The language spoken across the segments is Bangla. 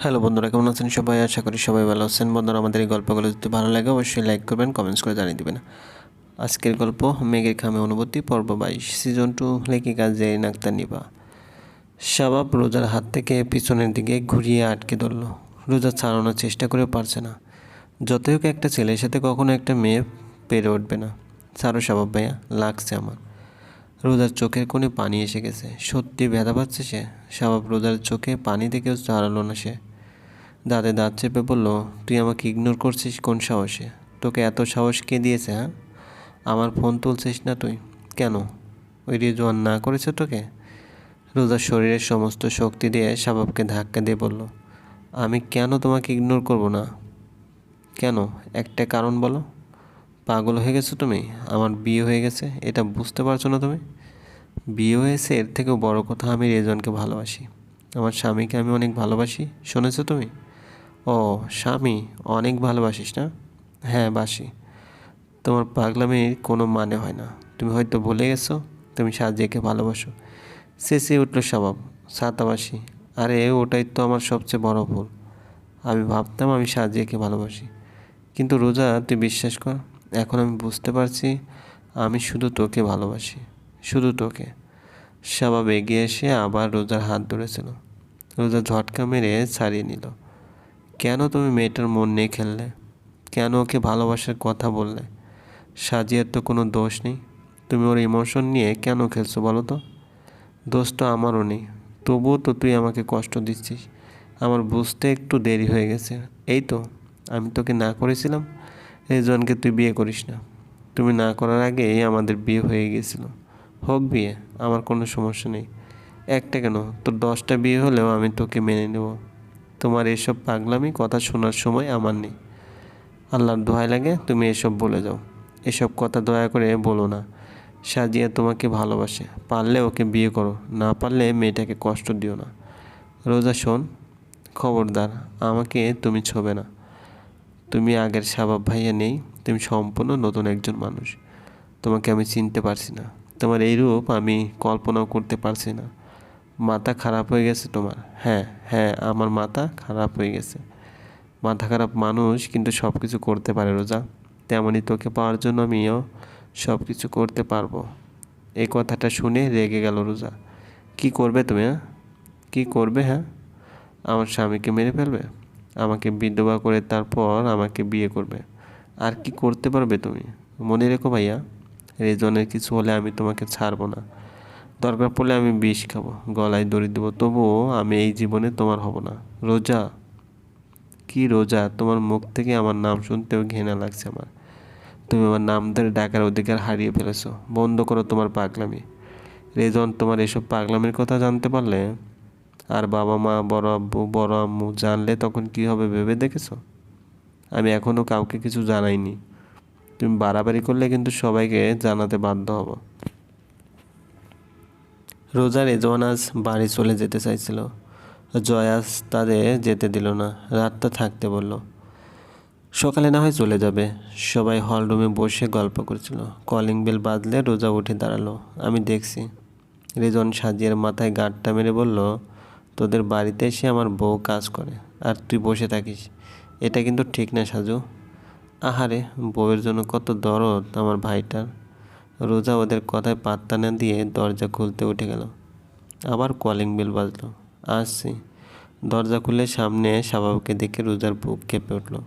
হ্যালো বন্ধুরা, কেমন আছেন সবাই? আশা করি সবাই ভালো আছেন। বন্ধুরা, আমাদের এই গল্পগুলো যদি ভালো লাগে, অবশ্যই লাইক করবেন কমেন্টস করে জানিয়ে দেবেন। আজকের গল্প, মেঘের খামে অনুভূতি, পর্ব বাইশ সিজন টু লেখিকা জেরিন আক্তার নিবা শাবাব রোজার হাত থেকে পিছনের দিকে ঘুরিয়ে আটকে ধরল। রোজা ছাড়ানোর চেষ্টা করেও পারছে না। যতই হোক একটা ছেলের সাথে কখনো একটা মেয়ে পেরে উঠবে না। ছাড়ো শাবাব ভাইয়া, লাগছে আমার। রোজার চোখের কোণে পানি এসে গেছে। সত্যি ব্যথা পাচ্ছে সে? স্বভাব রোজার চোখে পানি দেখেও ছাড়ালো না সে। দাঁতে দাঁত চেপে বলল, তুই আমাকে ইগনোর করছিস কোন সাহসে? তোকে এত সাহস কে দিয়েছে হ্যাঁ? আমার ফোন তুলছিস না তুই। কেন? ওই রেজওয়ান না করেছে তোকে? রোজার শরীরের সমস্ত শক্তি দিয়ে স্বভাবকে ধাক্কা দিয়ে বলল, আমি কেন তোমাকে ইগনোর করব না? কেন? একটা কারণ বলো। পাগল হয়ে গেছো তুমি? আমার বিয়ে হয়ে গেছে, এটা বুঝতে পারছ না তুমি? বিয়ে হয়েছে, এর থেকেও বড় কথা আমি রেজনকে ভালোবাসি। আমার স্বামীকে আমি অনেক ভালোবাসি, শুনেছো তুমি? ও, স্বামী, অনেক ভালোবাসিস না? হ্যাঁ বাসি। তোমার পাগলামির কোনো মানে হয় না। তুমি হয়তো ভুলে গেছো, তুমি সাজিয়াকে ভালোবাসো। সে উঠল স্বভাব সাতাবাসি আরে, ওটাই তো আমার সবচেয়ে বড় ভুল। আমি ভাবতাম আমি সাজিয়াকে ভালোবাসি। কিন্তু রোজা, তুই বিশ্বাস কর, এখন আমি বুঝতে পারছি আমি শুধু তোকে ভালোবাসি। শুধু তোকে। স্বভাব এগিয়ে এসে আবার রোজার হাত ধরেছিল। রোজা ঝটকা মেরে ছাড়িয়ে নিল। কেন তুমি মেয়েটার মন নিয়ে খেললে? কেন ওকে ভালোবাসার কথা বললে? সাজিয়ার তো কোনো দোষ নেই। তুমি ওর ইমোশন নিয়ে কেন খেলছো বলো তো? দোষ তো আমারও নেই। তবুও তো তুই আমাকে কষ্ট দিচ্ছিস। আমার বুঝতে একটু দেরি হয়ে গেছে। এই তো, আমি তোকে না করেছিলাম রেজওয়ানকে তুই বিয়ে করিস না। তুমি না করার আগেই আমাদের বিয়ে হয়ে গিয়েছিল হোক বিয়ে, আমার কোনো সমস্যা নেই। একটা কেন? তোর দশটা বিয়ে হলেও আমি তোকে মেনে নেব। তোমার এসব পাগলামি কথা শোনার সময় আমার নেই। আল্লাহর দোহাই লাগে, তুমি এসব বলে যাও। এসব কথা দয়া করে বলো না। সাজিয়া তোমাকে ভালোবাসে। পারলে ওকে বিয়ে করো, না পারলে মেয়েটাকে কষ্ট দিও না। রোজা শোন, খবরদার, আমাকে তুমি ছবে না। তুমি আগের স্বভাব ভাইয়া নেই, তুমি সম্পূর্ণ নতুন একজন মানুষ। তোমাকে আমি চিনতে পারছি না। তোমার এই রূপ আমি কল্পনাও করতে পারছি না। মাথা খারাপ হয়ে গেছে তোমার? হ্যাঁ হ্যাঁ আমার মাথা খারাপ হয়ে গেছে। মাথা খারাপ মানুষ কিন্তু সব কিছু করতে পারে, রোজা। তেমনই তোকে পাওয়ার জন্য আমিও সব কিছু করতে পারব। এই কথাটা শুনে রেগে গেল রোজা। কি করবে তুমি হ্যাঁ? কী করবে হ্যাঁ? আমার স্বামীকে মেরে ফেলবে? আমাকে বিধবা করে তারপর আমাকে বিয়ে করবে? আর কি করতে পারবে তুমি? মনে রেখো ভাইয়া। রেজনের কিছু হলে আমি তোমাকে ছাড়বো না। দরকার পড়লে আমি বিষ খাব, গলায় দড়ি দেবো, তবুও আমি এই জীবনে তোমার হব না। রোজা? কি রোজা? তোমার মুখ থেকে আমার নাম শুনতেও ঘেনা লাগছে আমার। তুমি আমার নাম ধরে ডাকার অধিকার হারিয়ে ফেলেছো। বন্ধ করো তোমার পাগলামি। রেজন, তোমার এসব পাগলামির কথা জানতে পারলে আর বাবা মা, বড় আব্বু, বড় আম্মু জানলে তখন কি হবে ভেবে দেখেছ? আমি এখনও কাউকে কিছু জানাইনি। তুমি বাড়াবাড়ি করলে কিন্তু সবাইকে জানাতে বাধ্য হব। রোজার রেজওয়ান আজ বাড়ি চলে যেতে চাইছিল। জয়াস তাদের যেতে দিল না, রাতটা থাকতে বলল, সকালে না হয় চলে যাবে। সবাই হল রুমে বসে গল্প করছিল। কলিং বেল বাজলে রোজা উঠে দাঁড়াল। আমি দেখছি। রেজন সাজিয়ার মাথায় গাঁটটা মেরে বলল, তোদের বাড়িতে এসে আমার বউ কাজ করে, আর তুই বসে থাকিস। এটা কিন্তু ঠিক না সাজু। আহারে, বউয়ের জন্য কত দরদ আমার ভাইটার। রোজা ওদের কথায় পাত্তা না দিয়ে দরজা খুলতে উঠে গেল। আবার কলিং বেল বাজলো। আসছি। দরজা খুলে সামনে শাবাবকে দেখে রোজার বুক কেঁপে উঠল।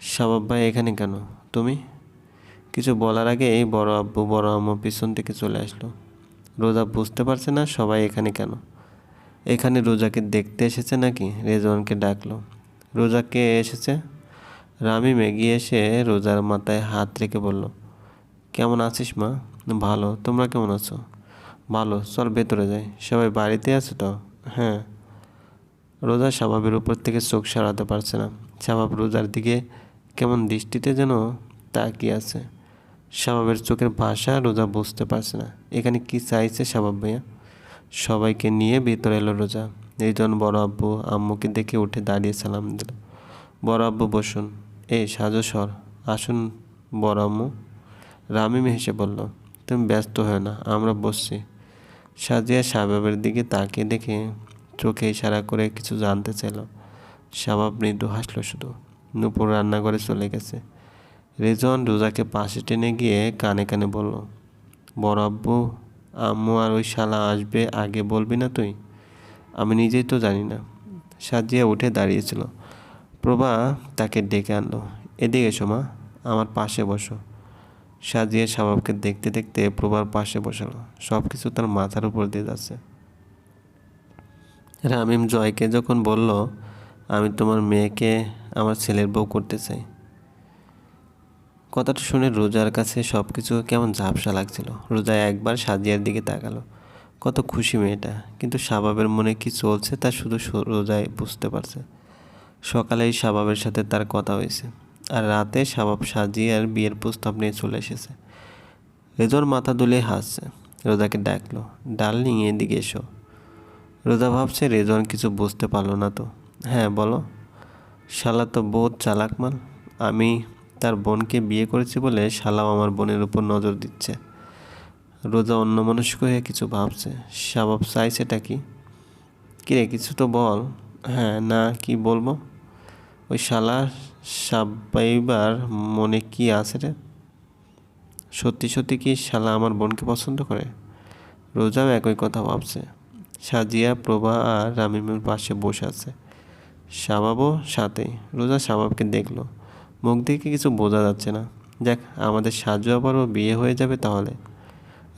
শাবাব ভাই, এখানে কেন? তুমি? কিছু বলার আগে এই বড় আব্বু, বড় আম্মু পিছন থেকে চলে আসলো। রোজা বুঝতে পারছে না সবাই এখানে কেন? এখানে রোজাকে দেখতে এসেছে নাকি? রেজওয়ানকে ডাকলো। রোজাকে এসেছে? রামি এগিয়ে এসে রোজার মাথায় হাত রেখে বলল কেমন আছিস মা? ভালো। তোমরা কেমন আছো? ভালো। চল ভেতরে যাই। সবাই বাড়িতে আছে তো? হ্যাঁ। রোজা স্বভাবের উপর থেকে চোখ সারাতে পারছে না। স্বভাব রোজার দিকে কেমন দৃষ্টিতে যেন তাকিয়ে আছে। স্বভাবের চোখের ভাষা রোজা বুঝতে পারছে না। এখানে কি চাইছে স্বভাব ভাইয়া? সবাইকে নিয়ে ভেতরে এলো রোজা। এই জন বড় আব্বু আম্মুকে দেখে উঠে দাঁড়িয়ে সালাম দিল। বড় আব্বু বসুন। এ সাজো সর। আসুন বড় আম্মু। রামিম হেসে বলল, তুমি ব্যস্ত হয় না, আমরা বসছি। সাজিয়া সাহেবের দিকে তাকিয়ে দেখে চোখে ইশারা করে কিছু জানতে চাইল। শাবাব মৃদু হাসলো শুধু। নুপুর রান্নাঘরে চলে গেছে। রেজন রোজাকে পাশে টেনে গিয়ে কানে কানে বলল, বড় আব্বু, আম্মু আর ওই শালা আসবে আগে বলবি না তুই? আমি নিজেই তো জানি না। সাজিয়া উঠে দাঁড়িয়েছিল প্রভা তাকে ডেকে আনলো, এদিকে এসো মা, আমার পাশে বসো। সাজিয়ে শাবাবকে দেখতে দেখতে প্রভার পাশে বসালো। সব কিছু তার মাথার উপর দিয়ে যাচ্ছে। রামিম জয়কে যখন বলল, আমি তোমার মেয়েকে আমার ছেলের বউ করতে চাই। কথাটা শুনে রোজার কাছে সব কিছু কেমন ঝাপসা লাগছিল। রোজা একবার সাজিয়ার দিকে তাকালো। কত খুশি মেয়েটা, কিন্তু শাবাবের মনে কি চলছে তা শুধু রোজাই বুঝতে পারছে। সকালেই শাবাবের সাথে তার কথা হয়েছে। আর রাতে শাবাব আর বিয়ের প্রস্তাব নিয়ে চলে এসেছে। রেজর মাথা দুলিয়ে হাসছে। রোজাকে ডাকলো, ডার্লিং, এদিকে এসো। রোজা ভাবছে রেজন কিছু বুঝতে পারল না তো। হ্যাঁ বলো। শালা তো বহুত চালাক মাল। আমি তার বোনকে বিয়ে করেছি বলে শালাও আমার বোনের উপর নজর দিচ্ছে। রোজা অন্য অন্যমনস্ক হয়ে কিছু ভাবছে। স্বভাব চাইছেটা কি? কিরে কিছু তো বল। হ্যাঁ না, কি বলব? ওই শালা সাব্বাইবার মনে কি আছে রে? সত্যি সত্যি কি শালা আমার বোনকে পছন্দ করে? রোজাও একই কথা ভাবছে। সাজিয়া, প্রভা আর রামিমের পাশে বসে আছে। শাবাবও সাথেই। রোজা শাবাবকে দেখল। মুখ দেখে কিছু বোঝা যাচ্ছে না। দেখ আমাদের সাজু আবারও বিয়ে হয়ে যাবে তাহলে।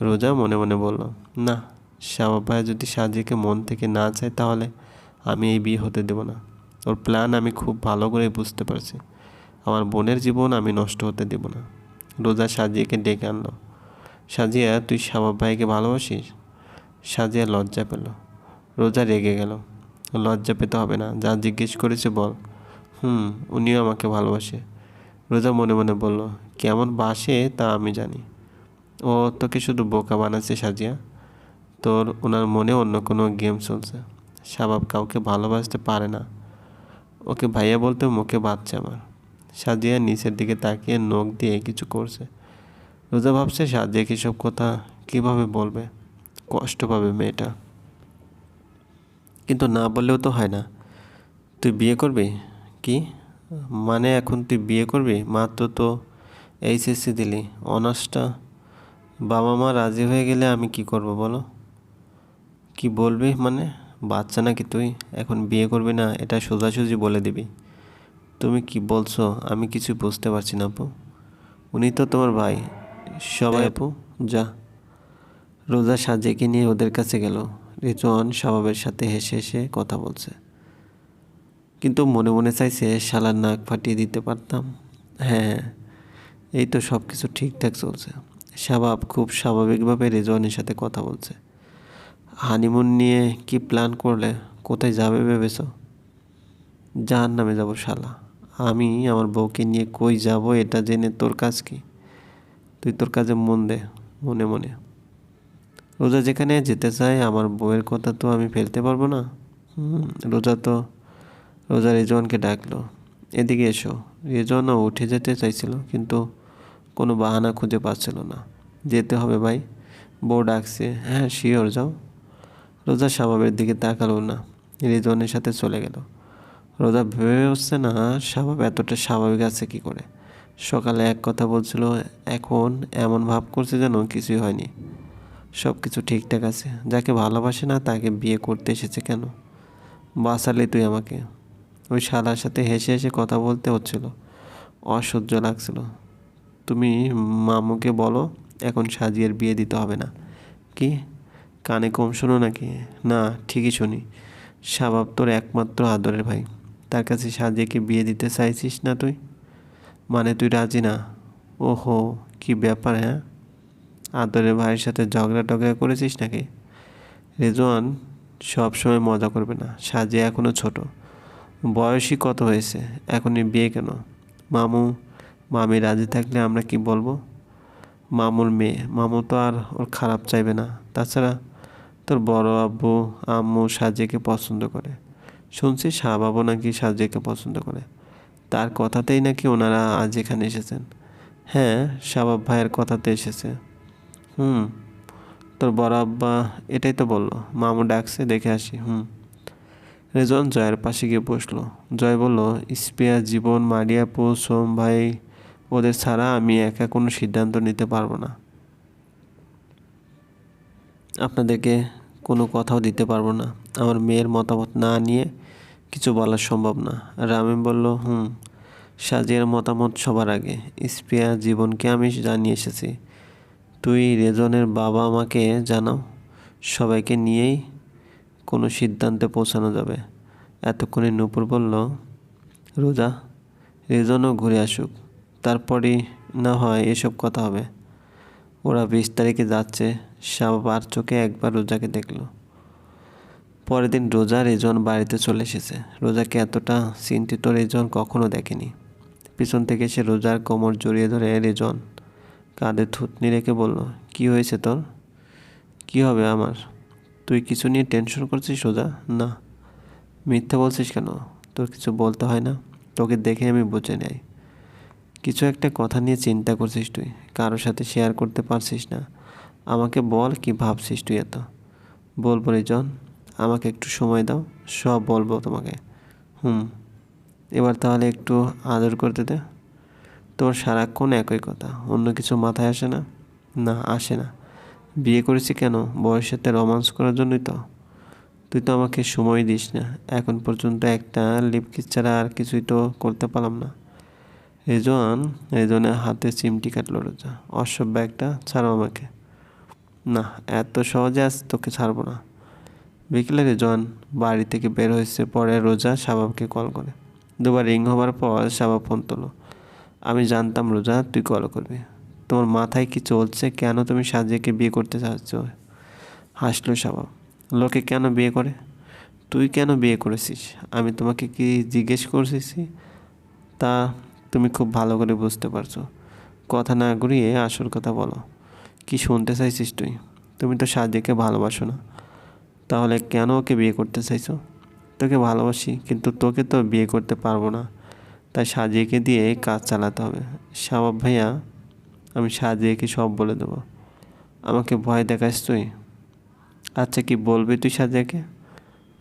রোজা মনে মনে বলল, না, শাবাব ভাই যদি সাজিকে মন থেকে না চায় তাহলে আমি এই বিয়ে হতে দেব না। ওর প্ল্যান আমি খুব ভালো করে বুঝতে পারছি। আমার বোনের জীবন আমি নষ্ট হতে দেব না। রোজা সাজিয়াকে ডেকে আনলো। সাজিয়া, তুই শাবাব ভাইকে ভালোবাসিস? সাজিয়া লজ্জা পেল। রোজা রেগে গেল। লজ্জা পেতে হবে না, যা জিজ্ঞেস করেছে বল। হুম, উনিও আমাকে ভালোবাসে। রোজা মনে মনে বলল, কেমন বাসে তা আমি জানি। ও তোকে শুধু বোকা বানাচ্ছে সাজিয়া। তোর ওনার মনে অন্য কোনো গেম চলছে। শাবাব কাউকে ভালোবাসতে পারে না। ওকে ভাইয়া বলতে মুখে বাচ্চা আমার। সাজিয়া নিচের দিকে তাকিয়ে নখ দিয়ে কিছু করছে। রোজা ভাবছে সাজিয়াকে সব কথা কীভাবে বলবে? কষ্ট পাবে মেয়েটা। কিন্তু না বললেও তো হয় না। তুই বিয়ে করবি? কি? মানে এখন তুই বিয়ে করবি? মাত্র তো এইচএসসি দিলি, অনার্সটা। বাবা মা রাজি হয়ে গেলে আমি কি করব বলো? কি বলবি মানে? বাচ্চা নাকি তুই? এখন বিয়ে করবি না এটা সোজাসুজি বলে দিবি। তুমি কি বলছো? আমি কিছু বুঝতে পারছি না আপু। উনি তো তোমার ভাই। সবাই আপু যা। রোজা সাজেকে নিয়ে ওদের কাছে গেল? রিজন স্বভাবের সাথে হেসে হেসে কথা বলছে। কিন্তু মনে মনে চাইছে শালার নাক ফাটিয়ে দিতে পারতাম। হ্যাঁ এই তো সব কিছু ঠিকঠাক চলছে। শাবাব খুব স্বাভাবিকভাবে রেজওয়ানের সাথে কথা বলছে। হানিমুন নিয়ে কি প্ল্যান করলে? কোথায় যাবে ভেবেছ? জাহার নামে যাব শালা। আমি আমার বউকে নিয়ে কই যাব এটা জেনে তোর কাজ কি? তুই তোর কাজে মন দে, মনে মনে। রোজা যেখানে যেতে চায়, আমার বউয়ের কথা তো আমি ফেলতে পারব না। রোজা তো রোজা রেজওয়ানকে ডাকলো। এদিকে এসো। রেজওয়ানও উঠে যেতে চাইছিল, কিন্তু কোনো বাহানা খুঁজে পাচ্ছিল না। যেতে হবে ভাই। বউ ডাকছে হ্যাঁ শিওর যাও। রোজা স্বভাবের দিকে তাকালো না। রেজওয়ানের সাথে চলে গেল। রোজা ভেবে হচ্ছে না, স্বভাব এতটা স্বাভাবিক আছে কি করে? সকালে এক কথা বলছিল, এখন এমন ভাব করছে যেন কিছুই হয়নি। সব কিছু ঠিকঠাক আছে। যাকে ভালোবাসে না, তাকে বিয়ে করতে এসেছে কেন? বাঁচালে তুই আমাকে। ওই শালার সাথে হেসে হেসে কথা বলতে হচ্ছিল। অসহ্য লাগছিল। তুমি মামুকে বলো, এখন সাজিয়ের বিয়ে দিতে হবে না। কি? কানে কম শোনো নাকি? না, ঠিকই শুনি। স্বভাব তোর একমাত্র আদরের ভাই। তার কাছে সাজিয়েকে বিয়ে দিতে চাইছিস না তুই? মানে তুই রাজি না? ওহো, কি ব্যাপার হ্যাঁ? আদরের ভাইয়ের সাথে ঝগড়া টগড়া করেছিস নাকি? রেজওয়ান সব সময় মজা করবে না। সাজিয়া এখনও ছোট। বয়সই কত হয়েছে? এখনই বিয়ে কেন? মামু, মামি রাজি থাকলে আমরা কি বলব? মামুর মেয়ে। মামু তো আর ওর খারাপ চাইবে না। তাছাড়া তোর বড় আব্বু, আম্মু সাজিয়াকে পছন্দ করে। শুনছি শাহবাবু নাকি সাজিয়াকে পছন্দ করে। তার কথাতেই নাকি ওনারা আজ এখানে এসেছেন। হ্যাঁ শাবাব ভাইয়ের কথাতে এসেছে। হুম, তোর বড় আব্বা এটাই তো বলল। মামু ডাকছে, দেখে আসি, হুম। রেজন জয়ের পাশে গিয়ে বসল। জয় বলল, স্পেয়া, জীবন, মারিয়াপু, সোম ভাই, ওদের ছাড়া আমি একা কোনো সিদ্ধান্ত নিতে পারব না। আপনাদেরকে কোনো কথাও দিতে পারব না। আমার মেয়ের মতামত না নিয়ে কিছু বলা সম্ভব না। রামিম বলল, হুম, সাজিয়ার মতামত সবার আগে। স্পেয়া জীবনকে আমি জানিয়ে এসেছি। তুই রেজনের বাবা আমাকে জানাও। সবাইকে নিয়েই কোনো সিদ্ধান্তে পৌঁছানো যাবে। এতক্ষণে নূপুর বলল, রোজা, রেজনও ঘুরে আসুক। তারপরই না হয় এসব কথা হবে। ওরা বিশ তারিখে যাচ্ছে। আর চোখে একবার রোজাকে দেখল। পরের দিন রোজা রেজন বাড়িতে চলে এসেছে। রোজাকে এতটা চিন্তিত রেজন কখনো দেখেনি। পিছন থেকে সে রোজার কোমর জড়িয়ে ধরে রেজন কাঁধে থুতনি রেখে বলল, কি হয়েছে তোর? কি হবে আমার? তুই কিছু নিয়ে টেনশন করছিস রোজা? না। মিথ্যা বলছিস কেন? তোর কিছু বলতে হয় না? তোকে দেখে আমি বুঝে নেই। কিছু একটা কথা নিয়ে চিন্তা করছিস তুই। কারোর সাথে শেয়ার করতে পারছিস না। আমাকে বল কি ভাবছিস তুই এত? বলব জন আমাকে একটু সময় দাও, সব বলব তোমাকে। হুম, এবার তাহলে একটু আদর করতে দে। তোর সারাক্ষণ একই কথা, অন্য কিছু মাথায় আসে না? না, আসে না। বিয়ে করেছি কেন? বয়সের সাথে রোমান্স করার জন্যই তো। তুই তো আমাকে সময় দিস না। এখন পর্যন্ত একটা লিপকিস ছাড়া আর কিছুই তো করতে পারলাম না। রেজন, রেজনের হাতে চিমটি কাটলো রোজা। অসভ্য একটা, ছাড়ো আমাকে। না, এত সহজে আজ তোকে ছাড়বো না। বিকেলে রেজন বাড়ি থেকে বের হয়েছে, পরে রোজা শাবাবকে কল করে। দুবার রিং হবার পর শাবাব ফোন তোলো। আমি জানতাম রোজা, তুই কল করবি। তোমার মাথায় কি চলছে? কেন তুমি সাজিয়াকে বিয়ে করতে চাচ্ছ? হাসলো শাবাব। লোকে কেন বিয়ে করে? তুই কেন বিয়ে করেছিস? আমি তোমাকে কি জিজ্ঞেস করতেছি তা তুমি খুব ভালো করে বুঝতে পারছ। কথা না ঘুরিয়ে আসল কথা বলো। কি শুনতে চাইছিস তুই? তুমি তো সাজিয়াকে ভালোবাসো না। তাহলে কেন ওকে বিয়ে করতে চাইছো? তোকে ভালোবাসি, কিন্তু তোকে তো বিয়ে করতে পারব না। তাই সাজিয়েকে দিয়ে কাজ চালাতে হবে। শাবাব ভাইয়া, আমি সাজিয়েকে সব বলে দেবো। আমাকে ভয় দেখাস তুই? আচ্ছা কি বলবি তুই সাজিয়াকে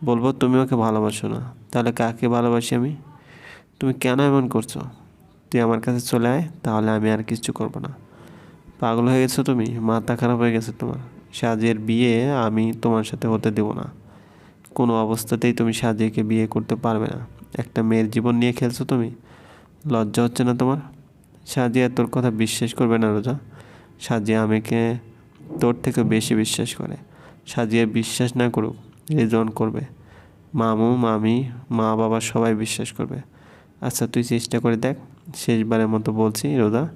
বলব তুমি ওকে ভালোবাসো না। তাহলে কাকে ভালোবাসি আমি? তুমি কেন এমন করছ? তুই আমার কাছে চলে আয়, তাহলে আমি আর কিছু করব না। পাগল হয়ে গেছো তুমি? মাথা খারাপ হয়ে গেছে তোমার। সাজিয়ার বিয়ে আমি তোমার সাথে হতে দেবো না। কোনো অবস্থাতেই তুমি সাজিয়াকে বিয়ে করতে পারবে না। একটা মেয়ের জীবন নিয়ে খেলছো তুমি? লজ্জা হচ্ছে না তোমার? সাজিয়া তোর কথা বিশ্বাস করবে না রোজা? সাজিয়া আমাকে তোর থেকে বেশি বিশ্বাস করে। সাজিয়া বিশ্বাস না করুক রেজন করবে। মামু, মামি, মা, বাবা সবাই বিশ্বাস করবে। আচ্ছা তুই চেষ্টা করে দেখ। শেষবারের মতো বলছি, রোজা।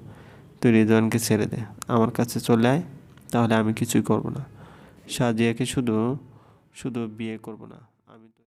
তুই রেজওয়ানকে ছেড়ে দে। আমার কাছে চলে আয়, তাহলে আমি কিছুই করব না। সাজিয়াকে শুধু শুধু বিয়ে করব না।